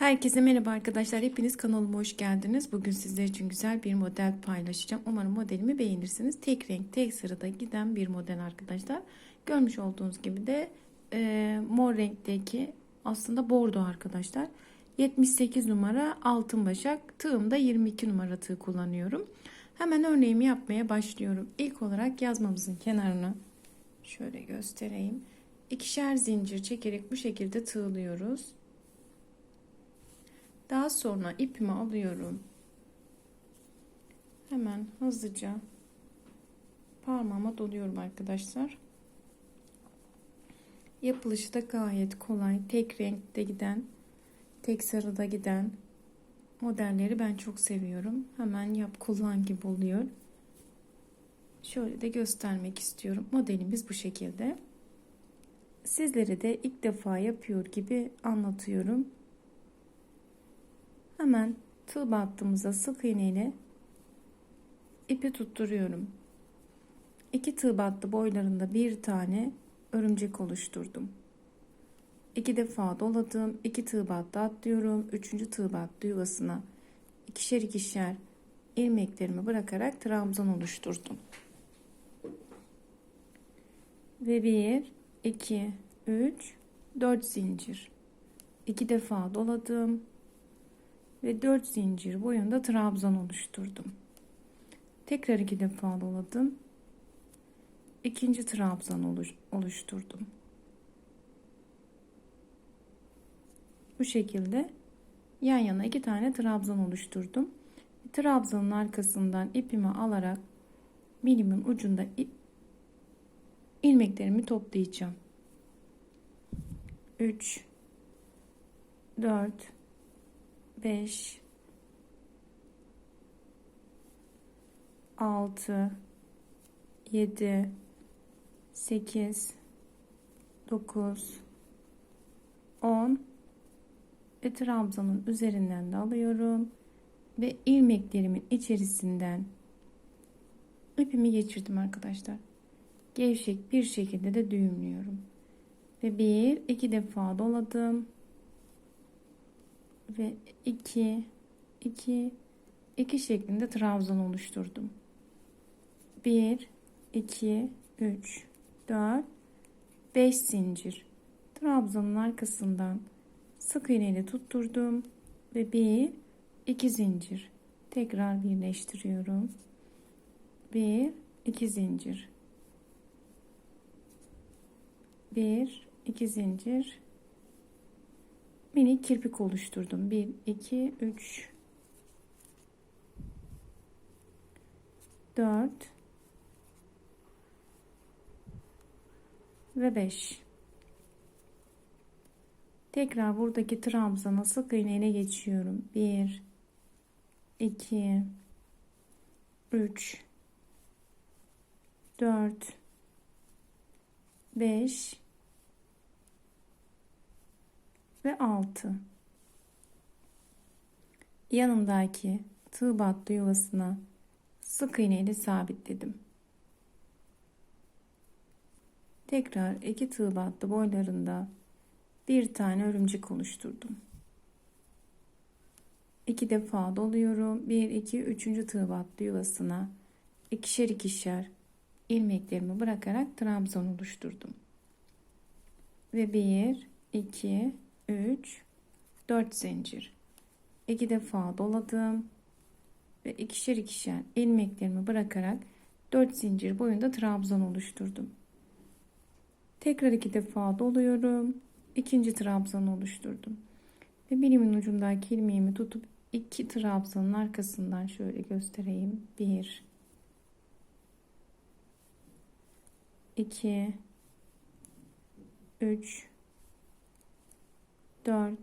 Herkese merhaba arkadaşlar. Hepiniz kanalıma hoş geldiniz. Bugün sizler için güzel bir model paylaşacağım. Umarım modelimi beğenirsiniz. Tek renk, tek sırada giden bir model arkadaşlar. Görmüş olduğunuz gibi de e, mor renkteki aslında bordo arkadaşlar. 78 numara altın başak. Tığımda 22 numara tığ kullanıyorum. Hemen örneğimi yapmaya başlıyorum. İlk olarak yazmamızın kenarını şöyle göstereyim. İkişer zincir çekerek bu şekilde tığlıyoruz. Daha sonra ipimi alıyorum. Hemen hızlıca parmağıma doluyorum arkadaşlar. Yapılışı da gayet kolay. Tek renkte giden, tek sarıda giden modelleri ben çok seviyorum. Hemen yap kullan gibi oluyor. Şöyle de göstermek istiyorum. Modelimiz bu şekilde. Sizlere de ilk defa yapıyor gibi anlatıyorum. Hemen tığ battığımıza sık iğne ile ipi tutturuyorum. İki tığ battı boylarında bir tane örümcek oluşturdum. İki defa doladım. iki tığ battı atlıyorum. Üçüncü tığ battı yuvasına ikişer ikişer ilmeklerimi bırakarak trabzan oluşturdum. Ve bir, iki, üç, dört zincir. İki defa doladım ve 4 zincir boyunda trabzan oluşturdum. Tekrar iki defa doladım. İkinci trabzan oluş, oluşturdum. Bu şekilde yan yana iki tane trabzan oluşturdum. Trabzanın arkasından ipimi alarak bilimin ucunda ilmeklerimi toplayacağım. 3 4 5 6 7 8 9 10 ve trabzanın üzerinden de alıyorum. Ve ilmeklerimin içerisinden ipimi geçirdim arkadaşlar. Gevşek bir şekilde de düğümlüyorum. Ve bir iki defa doladım ve 2 2 2 şeklinde trabzan oluşturdum. 1 2 3 4 5 zincir. Trabzanın arkasından sık iğne ile tutturdum ve 1 2 zincir. Tekrar birleştiriyorum. 1 2 zincir. 1 2 zincir minik kirpik oluşturdum. 1, 2, 3, 4 ve 5. Tekrar buradaki trabzana sık iğneyle geçiyorum. 1, 2, 3, 4, 5, ve 6 yanındaki tığ yuvasına sık iğne ile sabitledim. Tekrar iki tığ boylarında bir tane örümcek oluşturdum. İki defa doluyorum. Bir, iki, üçüncü tığ yuvasına ikişer ikişer ilmeklerimi bırakarak trabzan oluşturdum. Ve bir, iki, 3 4 zincir 2 defa doladım ve ikişer ikişer ilmeklerimi bırakarak 4 zincir boyunda trabzan oluşturdum. Tekrar iki defa doluyorum. ikinci trabzan oluşturdum. Ve bilimin ucundaki ilmeğimi tutup iki trabzanın arkasından şöyle göstereyim. 1 2 3 4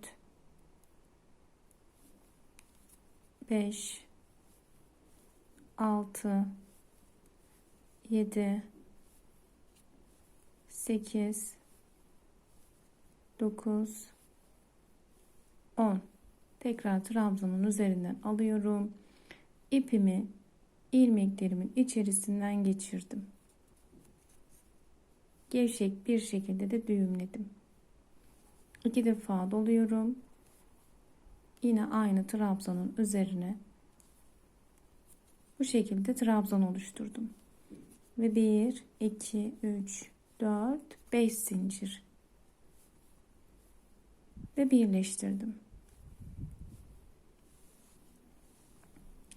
5 6 7 8 9 10 tekrar trabzanın üzerinden alıyorum. İpimi ilmeklerimin içerisinden geçirdim. Gevşek bir şekilde de düğümledim iki defa doluyorum yine aynı trabzanın üzerine bu şekilde trabzan oluşturdum. Ve 1, 2, 3, 4, 5 zincir. Ve birleştirdim.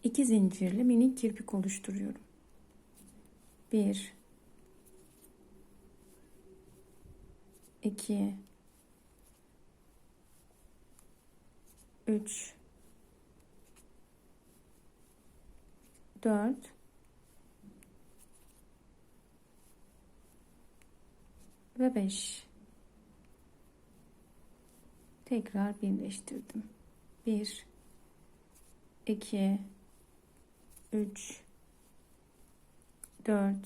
2 zincirli minik kirpik oluşturuyorum. 1 2 3 4 ve 5 tekrar birleştirdim. 1 2 3 4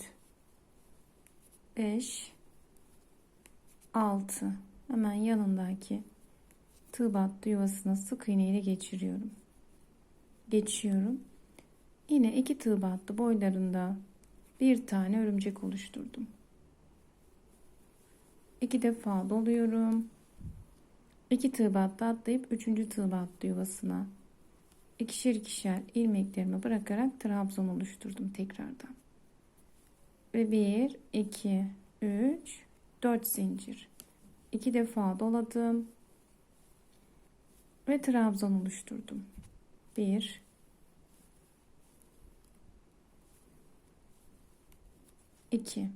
5 6 hemen yanındaki tığ battı yuvasına sık iğne ile geçiriyorum. Geçiyorum. Yine iki tığ battı boylarında. Bir tane örümcek oluşturdum. İki defa doluyorum. İki tığ battı atlayıp üçüncü tığ battı yuvasına. İkişer ikişer ilmeklerimi bırakarak trabzan oluşturdum tekrardan. Ve 1 2 3 4 zincir. İki defa doladım ve trabzan oluşturdum. 1 2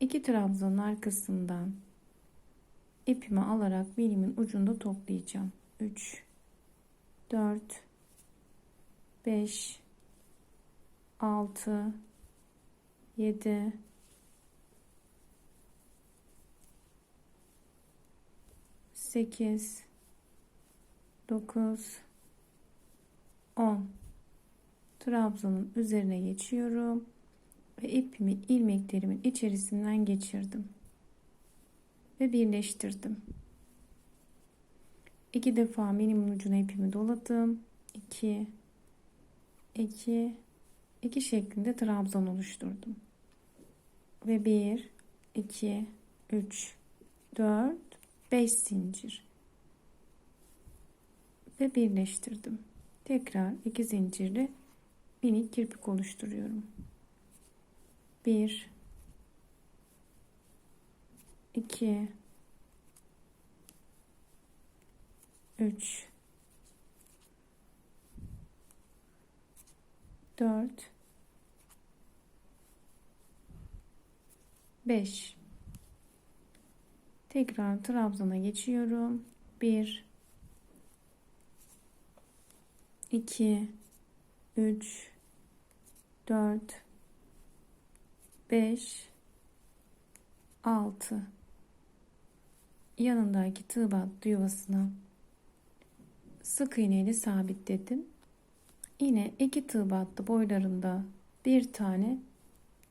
2 trabzanın arkasından ipimi alarak birimin ucunda toplayacağım. 3 4 5 6 7 8 9 10 trabzanın üzerine geçiyorum ve ipimi ilmeklerimin içerisinden geçirdim ve birleştirdim. İki defa minimum ucuna ipimi doladım. 2 2 2 şeklinde trabzan oluşturdum. Ve 1 2 3 4 5 zincir. Ve birleştirdim. Tekrar 2 zincirli minik kirpik oluşturuyorum. 1 2 3 4 5 tekrar trabzana geçiyorum 1 2 3 4 5 6 yanındaki tığ battı yuvasına sık iğneyle sabitledim. Yine iki tığ battı boylarında bir tane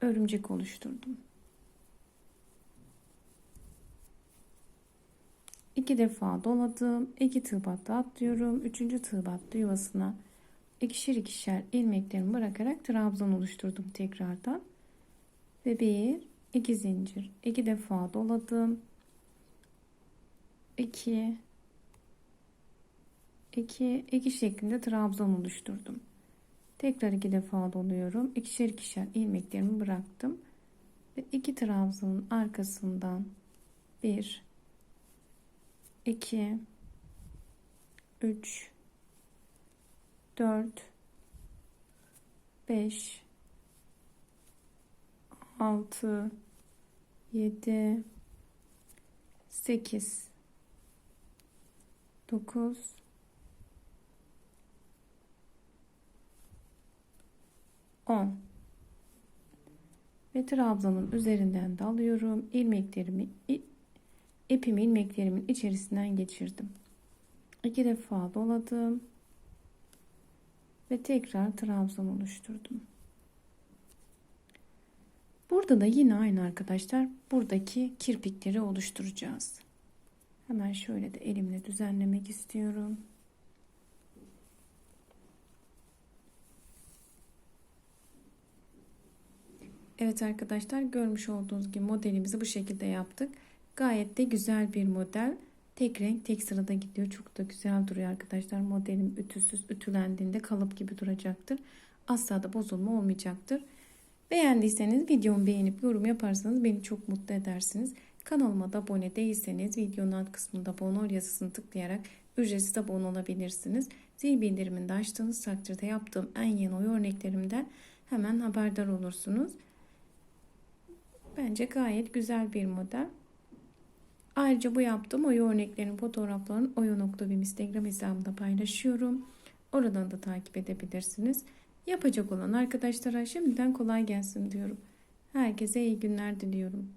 örümcek oluşturdum. İki defa doladım. iki tığ battı atlıyorum. Üçüncü tığ battı yuvasına ikişer ikişer ilmeklerimi bırakarak trabzan oluşturdum tekrardan. Ve bir, iki zincir. iki defa doladım. 2 2 2 şeklinde trabzan oluşturdum. Tekrar iki defa doluyorum. İkişer ikişer ilmeklerimi bıraktım. Ve iki trabzanın arkasından 1 2 3 4 5 6 7 8 9 10 ve trabzanın üzerinden de alıyorum ilmeklerimi ipimi ilmeklerimin içerisinden geçirdim iki defa doladım ve tekrar trabzan oluşturdum burada da yine aynı arkadaşlar buradaki kirpikleri oluşturacağız Hemen şöyle de elimle düzenlemek istiyorum. Evet arkadaşlar görmüş olduğunuz gibi modelimizi bu şekilde yaptık. Gayet de güzel bir model. Tek renk tek sırada gidiyor. Çok da güzel duruyor arkadaşlar. Modelim ütüsüz ütülendiğinde kalıp gibi duracaktır. Asla da bozulma olmayacaktır. Beğendiyseniz videomu beğenip yorum yaparsanız beni çok mutlu edersiniz. Kanalıma da abone değilseniz videonun alt kısmında abone ol yazısını tıklayarak ücretsiz abone olabilirsiniz. Zil bildirimini açtığınız takdirde yaptığım en yeni oy örneklerimden hemen haberdar olursunuz. Bence gayet güzel bir model. Ayrıca bu yaptığım oyu örneklerinin fotoğraflarını oyo.bim Instagram hesabımda paylaşıyorum. Oradan da takip edebilirsiniz. Yapacak olan arkadaşlara şimdiden kolay gelsin diyorum. Herkese iyi günler diliyorum.